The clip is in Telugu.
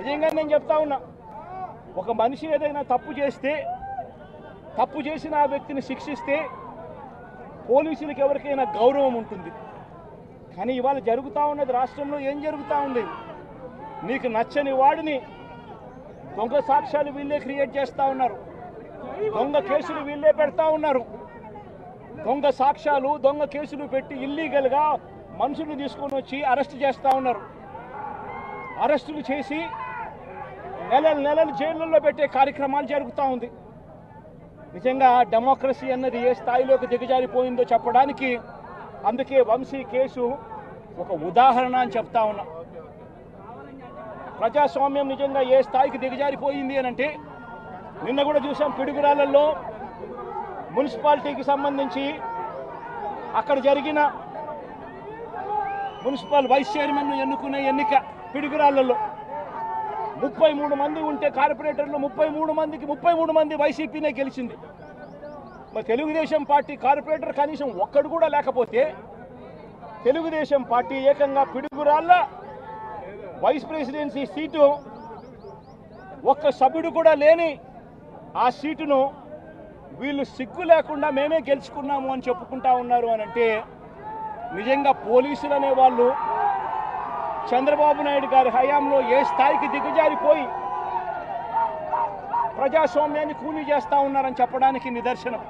నిజంగా నేను చెప్తా ఉన్నా. ఒక మనిషి ఏదైనా తప్పు చేస్తే తప్పు చేసిన ఆ వ్యక్తిని శిక్షిస్తే పోలీసులకు ఎవరికైనా గౌరవం ఉంటుంది. కానీ ఇవాళ జరుగుతూ ఉన్నది రాష్ట్రంలో ఏం జరుగుతూ ఉంది? నీకు నచ్చని వాడిని దొంగ సాక్ష్యాలు వీళ్ళే క్రియేట్ చేస్తూ ఉన్నారు. దొంగ కేసులు వీళ్ళే పెడతా ఉన్నారు. దొంగ సాక్ష్యాలు దొంగ కేసులు పెట్టి ఇల్లీగల్గా మనుషులు తీసుకొని వచ్చి అరెస్ట్ చేస్తూ ఉన్నారు. అరెస్టులు చేసి నెలలు నెలలు జైళ్ళల్లో పెట్టే కార్యక్రమాలు జరుగుతూ ఉంది. నిజంగా డెమోక్రసీ అన్నది ఏ స్థాయిలోకి దిగజారిపోయిందో చెప్పడానికి అందుకే వంశీ కేసు ఒక ఉదాహరణ అని చెప్తా ఉన్నా. ప్రజాస్వామ్యం నిజంగా ఏ స్థాయికి దిగజారిపోయింది అని అంటే నిన్న కూడా చూసాం పిడుగురాళ్ళల్లో మున్సిపాలిటీకి సంబంధించి అక్కడ జరిగిన మున్సిపల్ వైస్ చైర్మన్ను ఎన్నుకునే ఎన్నిక పిడుగురాళ్ళల్లో ముప్పై మూడు మంది ఉంటే కార్పొరేటర్లు ముప్పై మూడు మందికి ముప్పై మూడు మంది వైసీపీనే గెలిచింది. మరి తెలుగుదేశం పార్టీ కార్పొరేటర్ కనీసం ఒక్కడు కూడా లేకపోతే తెలుగుదేశం పార్టీ ఏకంగా పిడుగురాళ్ళ వైస్ ప్రెసిడెన్సీ సీటు ఒక్క సభ్యుడు కూడా లేని ఆ సీటును వీళ్ళు సిగ్గు లేకుండా మేమే గెలుచుకున్నాము అని చెప్పుకుంటా ఉన్నారు అని అంటే నిజంగా పోలీసులు అనేవాళ్ళు చంద్రబాబు నాయుడు గారి హయాంలో ఏ స్థాయికి దిగజారిపోయి ప్రజాస్వామ్యాన్ని కూలీ చేస్తా ఉన్నారని చెప్పడానికి నిదర్శనం.